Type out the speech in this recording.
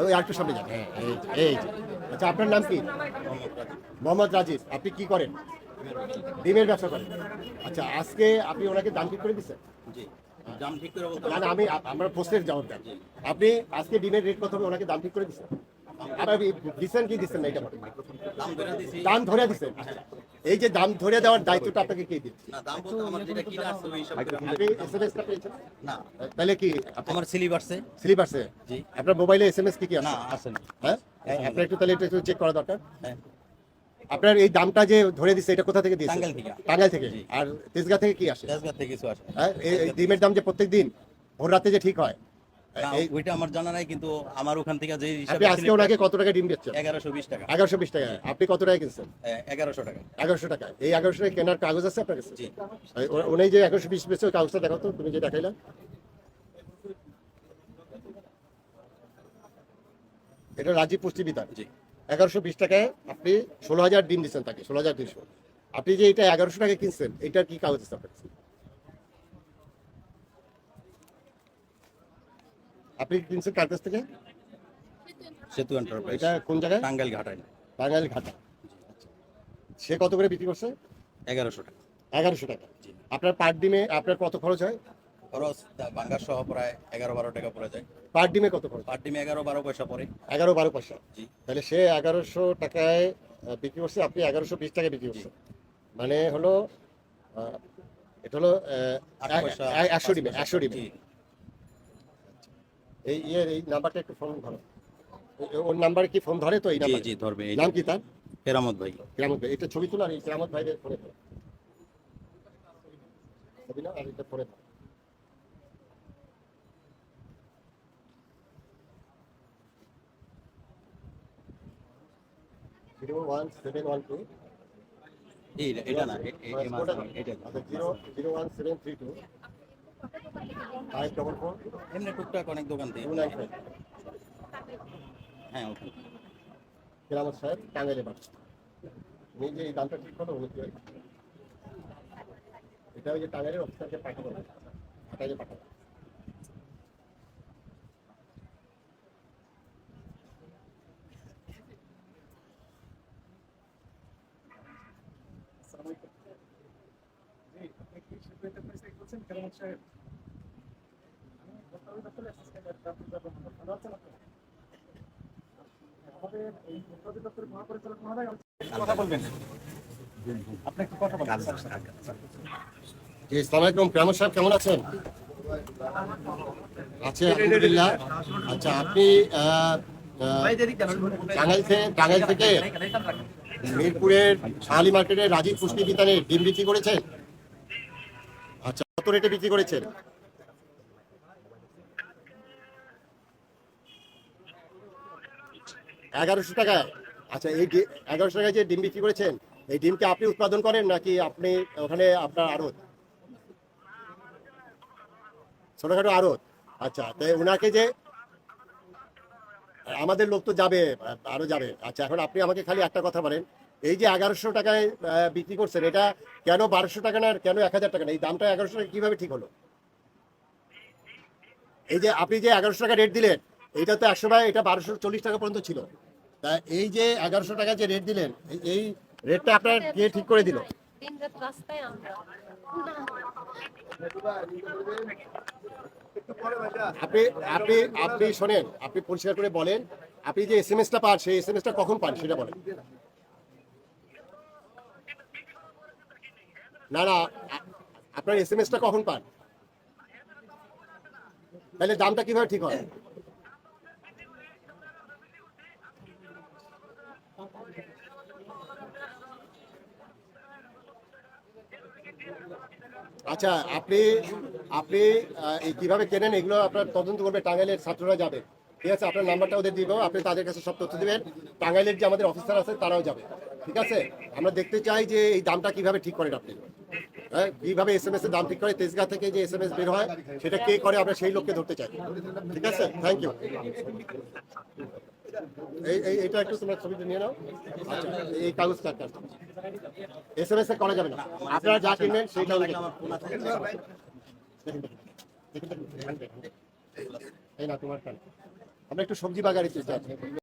ওই সামনে যান। হ্যাঁ এই এই আচ্ছা আপনার নাম কি? মোহাম্মদ রাজিব। আপনি কি করেন? ডিমের ব্যবসা করেন। আচ্ছা আজকে আপনি ওনাকে দাম ঠিক করে দিচ্ছেন? জি। দাম ঠিক করে বলতে না না আমি আমার প্রশ্নের জবাব দেন আপনি আজকে ডিমের রেট কত হবে ওনাকে দাম ঠিক করে দিচ্ছেন। আর আপনি দিচ্ছেন কি দিচ্ছেন না এটা। দাম ধরে দিছি। দাম ধরে দিচ্ছেন। এই যে দাম ধরে দেওয়ার দায়িত্বটা আপনাকে কে দিচ্ছে? না দাম বলতে আমার যেটা কিনা আসছে ওই হিসাবে আপনি এসএমএসটা পেয়েছেন? না। তাহলে কি আপনার আমার আসছে স্লিপ জি। আপনার মোবাইলে এসএমএস কি কি না আছে হ্যাঁ? আপনার একটু তাহলে একটু চেক করা দরকার। হ্যাঁ। আপনার এই দামটা যে ধরে দিচ্ছে এটা কোথা থেকে দিয়েছে? টাঙ্গাইল থেকে। টাঙ্গাইল থেকে? আর তেজগাঁ থেকে কি আসে? তেজগাঁ থেকে কিছু আসে। হ্যাঁ? এই- ডিমের দাম যে প্রত্যেক দিন ভোর রাতে যে ঠিক হয় ওইটা আমার জানা নাই কিন্তু আমার ওখান থেকে যে আপনি আজকে ওনাকে কত টাকা ডিম দিচ্ছেন এগারোশো বিশ টাকা। এগারোশো বিশ টাকা। আপনি কত টাকা কিনছেন? এগারোশো টাকা। এগারোশো টাকা। এই এগারোশো টাকা কেনার কাগজ আছে আপনার কাছে? জি। উনি যে এগারোশো বিশ ওই কাগজটা দেখাও তো তুমি যে দেখাইলা। এটা রাজীব পুষ্টি বিধান জি। এগারোশো বিশ টাকায় আপনি ষোলো হাজার ডিম দিচ্ছেন তাকে ষোলো হাজার দুইশো। আপনি যে এটা এগারোশো টাকা কিনছেন এটার কি কাগজ আছে আপনার কাছে? আপনি কিনছেন কার কাছ থেকে? সেতু এন্টারপ্রাইজ এটা কোন জায়গায়? টাঙ্গাইল ঘাটায়। টাঙ্গাইল ঘাটা সে কত করে বিক্রি করছে? এগারোশো টাকা। এগারোশো টাকা। আপনার পার ডিমে আপনার কত খরচ হয়? খরচ বাঙ্গার সহ প্রায় এগারো বারো টাকা পড়ে যায়। পার ডিমে কত খরচ? পার ডিমে এগারো বারো পয়সা পড়ে। এগারো বারো পয়সা। তাহলে সে এগারোশো টাকায় বিক্রি করছে আপনি এগারোশো বিশ টাকায় বিক্রি করছেন। মানে হলো এটা হলো একশো ডিমে একশো ডিমে। এই ইয়ের এই নাম্বারটা একটু ফোন ধরো। ওর নাম্বারে কি ফোন ধরে তো এই নাম্বার জি ধরবে নাম কি তার? কেরামত ভাই। কেরামত ভাই এটা ছবি তোলা আর এই কেরামত ভাইদের ফোনে ধরো। ছবি না আর এটা ফোনে ধরো। Zero one seven one two. এটা না, এটা আচ্ছা zero zero one seven three two. Five double four এমনি টুকটাক অনেক দোকান থেকে হ্যাঁ ওখানে। কেরামত সাহেব টাঙ্গাইলে উনি যে এই দামটা ঠিক করল উনি এটা ওই যে টাঙ্গাইলের অফিসারকে পাঠাবো পাঠাইলে পাঠাবো। কেমন আছেন? আছে, আলহামদুলিল্লাহ। আচ্ছা আপনি টাঙ্গাইল থেকে মিরপুরের শাহালি মার্কেটে রাজীব পুষ্টি বিতানে ডিম বিক্রি করেছেন? আচ্ছা কত রেটে বিক্রি করেছেন? এগারোশো টাকায় আচ্ছা এই এগারোশো টাকায় যে ডিম বিক্রি করেছেন, এই ডিমকে আপনি উৎপাদন করেন নাকি আপনি ওখানে আপনার আড়ত? ছোটখাটো আড়ত। আচ্ছা তাই ওনাকে যে আমাদের লোক তো যাবে, আরও যাবে। আচ্ছা এখন আপনি আমাকে খালি একটা কথা বলেন। এই যে এগারোশো টাকায় বিক্রি করছেন, এটা কেন বারোশো টাকা না, কেন এক হাজার টাকা না? এই দামটা এগারোশো টাকা কীভাবে ঠিক হলো? এই যে আপনি যে এগারোশো টাকা রেট দিলেন এটা তো একশো টাকা এটা বারোশো চল্লিশ টাকা পর্যন্ত ছিল। তা এই যে এগারোশো টাকা যে রেট দিলেন, এই- রেটটা আপনার কে ঠিক করে দিল? আপনি আপনি আপনি শোনেন, আপনি পরিষ্কার করে বলেন, আপনি যে এস এম এসটা পান, সেই এস এম এসটা কখন পান, সেটা বলেন। না না আপনার এস এম এসটা কখন পান? তাহলে দামটা কীভাবে ঠিক হয়? আচ্ছা আপনি আপনি কীভাবে কেনেন এগুলো আপনার তদন্ত করবে টাঙ্গাইলের ছাত্ররা যাবে। ঠিক আছে, আপনার নাম্বারটা ওদের দিব, আপনি তাদের কাছে সব তথ্য দিবেন। টাঙ্গাইলের যে আমাদের অফিসার আছে, তারাও যাবে। ঠিক আছে? আমরা দেখতে চাই যে এই দামটা কীভাবে ঠিক করেন আপনি। হ্যাঁ কীভাবে এস এম এস এর দাম ঠিক করে তেজগাঁ থেকে যে এস এম এস বের হয়, সেটা কে করে, আমরা সেই লোককে ধরতে চাই। ঠিক আছে? থ্যাংক ইউ এই এটা একটু তোমরা ছবিটা নিয়ে নাও। আচ্ছা এই কাগজটা একটা এস এম এস করা যাবে না। আপনারা যা কিনবেন সেই কাগজ এই না, তোমার আমরা একটু সবজি বাগানে চেষ্টা